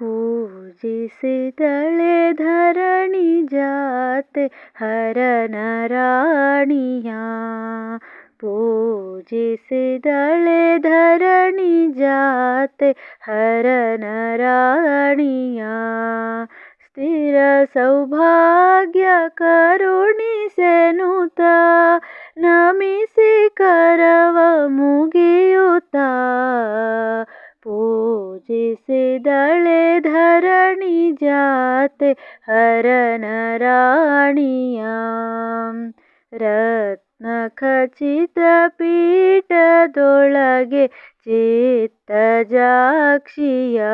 पूजिसे दले धरणी जाते हर नारायणिया पूजिसे दले धरणी जाते हर नारायणिया स्थिर सौभाग्य करुणी सेनुत नमिसि करव मुगियुता पू जैसे दले धरणी जात हरन राणियाँ। रत्न खचित पीठ दोलगे चितजाक्षिया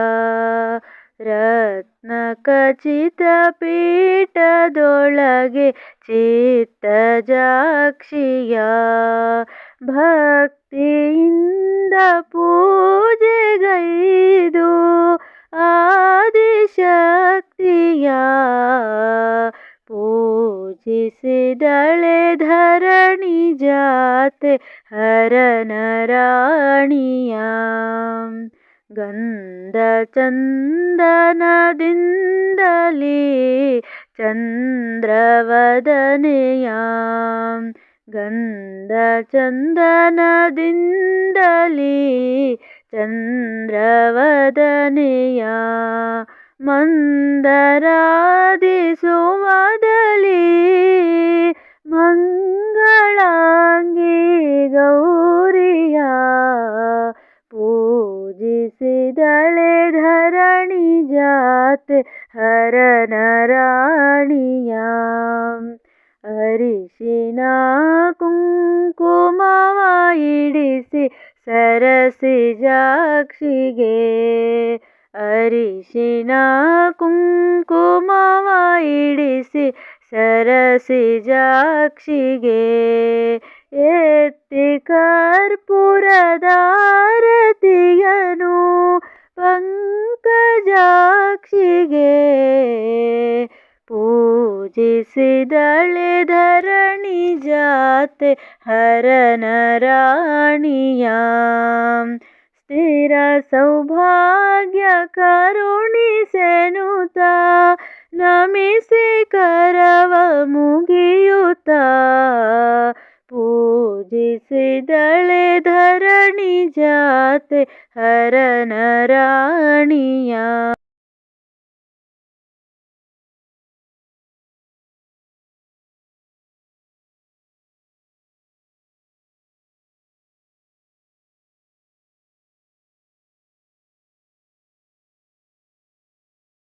रत्न पीठदोळगे चित्तजाक्षिया रत्नखचितपीठदोळगे चित्तजाक्षिया भक्तियिन्द पू ಆದಿಶಕ್ತಿಯ ಪೂಜಿಸಿದಳೆ ಧರಣಿ ಜಾತೆ ಹರನ ರಾಣಿಯ ಗಂಧ ಚಂದನದಿಂದಲೇ ಚಂದ್ರವದನೆಯ ಗಂಧ ಚಂದನದಿಂದಲೇ ಚಂದ್ರವದನೆಯ ಮಂದರಾದಿ ಸುಮದಲಿ ಮಂಗಳಾಂಗಿ ಗೌರಿಯ ಪೂಜಿಸಿದಳೆ ಧರಣಿ ಜಾತೆ ಹರನ ರಾಣಿಯ ಅರಿಶಿನ ಕುಂಕುಮವ ಇಡಿಸಿ ಸರಸಿ ಜಾಕ್ಷಿಗೆ ಅರಿಶಿನ ಕುಂಕುಮವ ಇಡಿಸಿ ಸರಸಿ ಜಾಕ್ಷಿಗೆ ಎತ್ತಿ ಕರ್ಪೂರದಾರತಿಯನು ಪಂಕಜಾಕ್ಷಿಗೆ ಪೂಜಿಸಿದಳೆ ಧರಣಿ ಜಾತೆ ಹರನ ರಾಣಿಯ ಸ್ಥಿರ ಸೌಭಾಗ್ಯ ಕರುಣಿಸೆನುತ ನಮಿಸಿ ಕರವ ಮುಗಿಯುತ್ತ ಪೂಜಿಸಿದಳೆ ಧರಣಿ ಜಾತೆ ಹರನ ರಾಣಿಯ